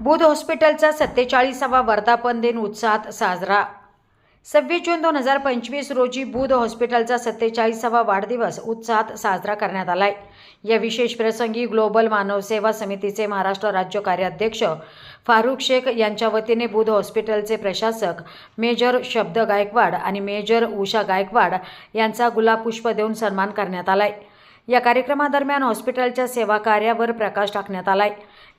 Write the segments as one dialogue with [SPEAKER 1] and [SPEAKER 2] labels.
[SPEAKER 1] बुध हॉस्पिटलचा सत्तेचाळीसावा वर्धापन दिन उत्साहात साजरा. सव्वीस जून दोन हजार पंचवीस रोजी बुध हॉस्पिटलचा सत्तेचाळीसावा वाढदिवस उत्साहात साजरा करण्यात आलाय. या विशेष प्रसंगी ग्लोबल मानवसेवा समितीचे महाराष्ट्र राज्य कार्याध्यक्ष फारुख शेख यांच्या वतीने बुध हॉस्पिटलचे प्रशासक मेजर शब्द गायकवाड आणि मेजर उषा गायकवाड यांचा गुलाबपुष्प देऊन सन्मान करण्यात आलाय. या कार्यक्रमादरम्यान हॉस्पिटलच्या सेवा कार्यावर प्रकाश टाकण्यात आलाय.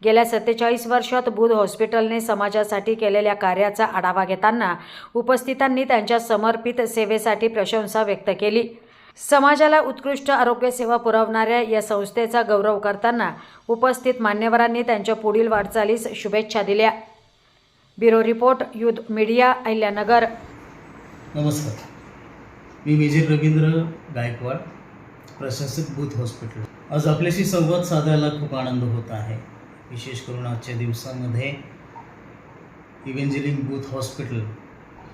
[SPEAKER 1] गेल्या सत्तेचाळीस वर्षात बुध हॉस्पिटलने समाजासाठी केलेल्या कार्याचा आढावा घेताना उपस्थितांनी त्यांच्या समर्पित सेवेसाठी प्रशंसा व्यक्त केली. समाजाला उत्कृष्ट आरोग्यसेवा पुरवणाऱ्या या संस्थेचा गौरव करताना उपस्थित मान्यवरांनी त्यांच्या पुढील वाटचालीस शुभेच्छा दिल्या. Bureau report youth media Ahilyanagar.
[SPEAKER 2] नमस्कार. मी मेजर रवींद्र गायकवाड. प्रशासक बूथ हॉस्पिटल. आज आपल्याशी संवाद साधायला खूप आनंद होत आहे. विशेष करून आजच्या दिवसामध्ये इव्हेंजेलिंग बूथ हॉस्पिटल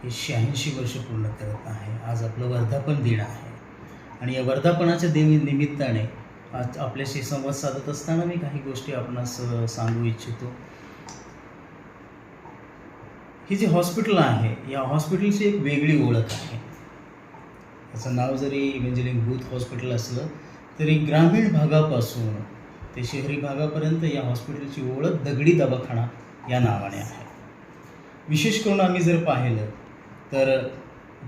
[SPEAKER 2] हे शहाऐंशी वर्ष पूर्ण करत आहे. आज आपलं वर्धापन दिन आहे. आणि या वर्धापनाच्या देवी निमित्ताने आज आपल्याशी संवाद साधत असताना मी काही गोष्टी आपणास सांगू इच्छितो. ही जी हॉस्पिटल आहे या हॉस्पिटलची एक वेगळी ओळख आहे. त्याचं नाव जरी इव्हेंजलिंग बूथ हॉस्पिटल असलं तरी ग्रामीण भागापासून ते शहरी भागापर्यंत या हॉस्पिटलची ओळख दगडी दवाखाना या नावाने आहे. विशेष करून आम्ही जर पाहिलं तर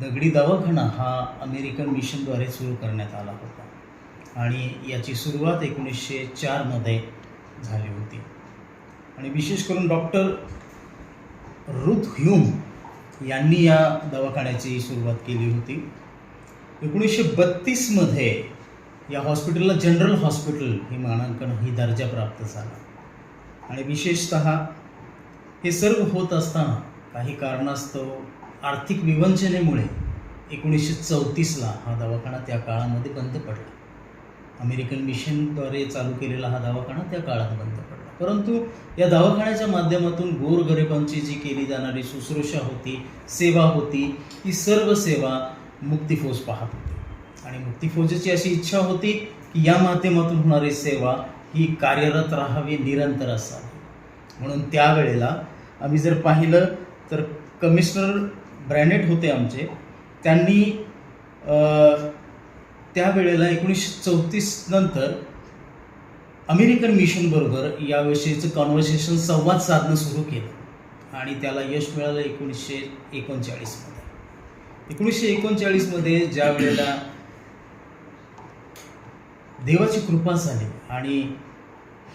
[SPEAKER 2] दगडी दवाखाना हा अमेरिकन मिशनद्वारे सुरू करण्यात आला होता. आणि याची सुरुवात एकोणीसशे चारमध्ये झाली होती. आणि विशेष करून डॉक्टर रुथ ह्यूम यांनी या दवाखान्याची सुरुवात केली होती. एकोणीसशे बत्तीसमध्ये या हॉस्पिटलला जनरल हॉस्पिटल हे मानांकन ही दर्जा प्राप्त झाला. आणि विशेषत हे सर्व होत असताना काही कारणास्तव आर्थिक विवंचनेमुळे एकोणीसशे चौतीसला हा दवाखाना त्या काळामध्ये बंद पडला. अमेरिकन मिशनद्वारे चालू केलेला हा दवाखाना त्या काळात बंद पडला. परंतु या दवाखान्याच्या माध्यमातून गोरगरिबांची जी केली जाणारी शुश्रूषा होती सेवा होती ही सर्व सेवा मुक्तिफौज पाहत होते. आणि मुक्तिफौजेची अशी इच्छा होती की या माध्यमातून होणारी सेवा ही कार्यरत राहावी निरंतर असावी. म्हणून त्यावेळेला आम्ही जर पाहिलं तर कमिशनर ब्रॅनेट होते आमचे. त्यांनी त्यावेळेला एकोणीसशे चौतीस नंतर अमेरिकन मिशनबरोबर याविषयीचं कॉन्व्हर्सेशन संवाद साधणं सुरू केलं. आणि त्याला यश मिळालं एकोणीसशे एकोणचाळीसमध्ये. एकोणीसशे एकोणचाळीसमध्ये ज्या वेळेला देवाची कृपा झाली आणि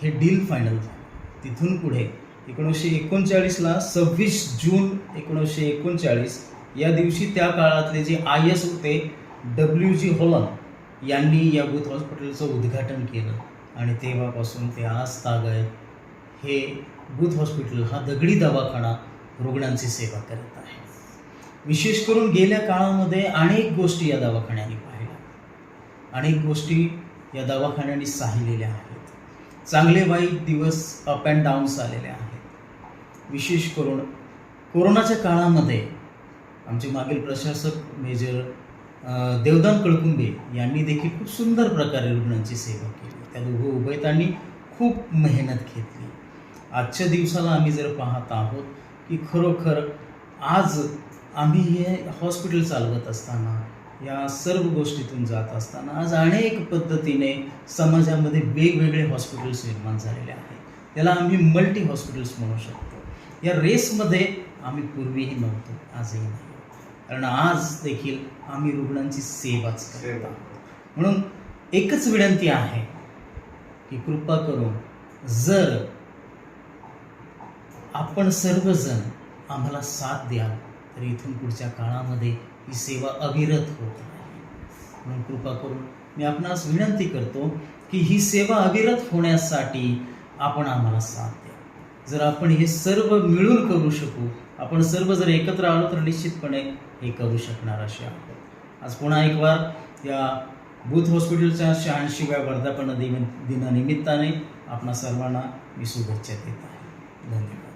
[SPEAKER 2] हे डील फायनल झालं तिथून पुढे एकोणीसशे एकोणचाळीसला सव्वीस जून एकोणीसशे एकोणचाळीस या दिवशी त्या काळातले जे आय एस होते डब्ल्यू जी होलन यांनी या बूथ हॉस्पिटलचं उद्घाटन केलं आणि तेव्हापासून ते आज तागाय हे बूथ हॉस्पिटल हा दगडी दवाखाना रुग्णांची सेवा करत आहे. विशेष करून गेल्या काळामध्ये अनेक गोष्टी या दवाखान्याने पाहिल्या. अनेक गोष्टी या दवाखान्याने साहिलेल्या आहेत. चांगले वाईट दिवस अप अँड डाऊन्स आलेले आहेत. विशेष करून कोरोनाच्या काळामध्ये आमचे मागील प्रशासक मेजर देवदान कळकुंबे यांनी देखील खूप सुंदर प्रकारे रुग्णांची सेवा केली. त्या दोघं उभयतांनी खूप मेहनत घेतली. आजच्या दिवसाला आम्ही जर पाहत आहोत की खरोखर आज आम्ही हे हॉस्पिटल चालवत असताना या सर्व गोष्टीतून जात असताना आज अनेक पद्धतीने समाजामध्ये वेगवेगळे हॉस्पिटल्स निर्माण झालेले आहेत. त्याला आम्ही मल्टी हॉस्पिटल्स म्हणू शकतो. या रेसमध्ये आम्ही पूर्वीही नव्हतो आजही नाही. कारण आज देखील आम्ही रुग्णांची सेवाच करत आहोत. म्हणून एकच विनंती आहे की कृपा करून जर आपण सर्वजण आम्हाला साथ द्याल तर इथून पुढच्या काळामध्ये ही सेवा अविरत होत राहील. म्हणून कृपा करून मी आपणास विनंती करतो की ही सेवा अविरत होण्यासाठी आपण आम्हाला साथ द्या. जर आपण हे सर्व मिळून करू शकू आपण सर्व जर एकत्र आलो तर निश्चितपणे हे करू शकणार असे आहोत. आज पुन्हा एक वार या बूथ हॉस्पिटलच्या शहाऐंशीव्या वर्धापन दिन दिनानिमित्ताने आपणा सर्वांना मी शुभेच्छा देत आहे. धन्यवाद.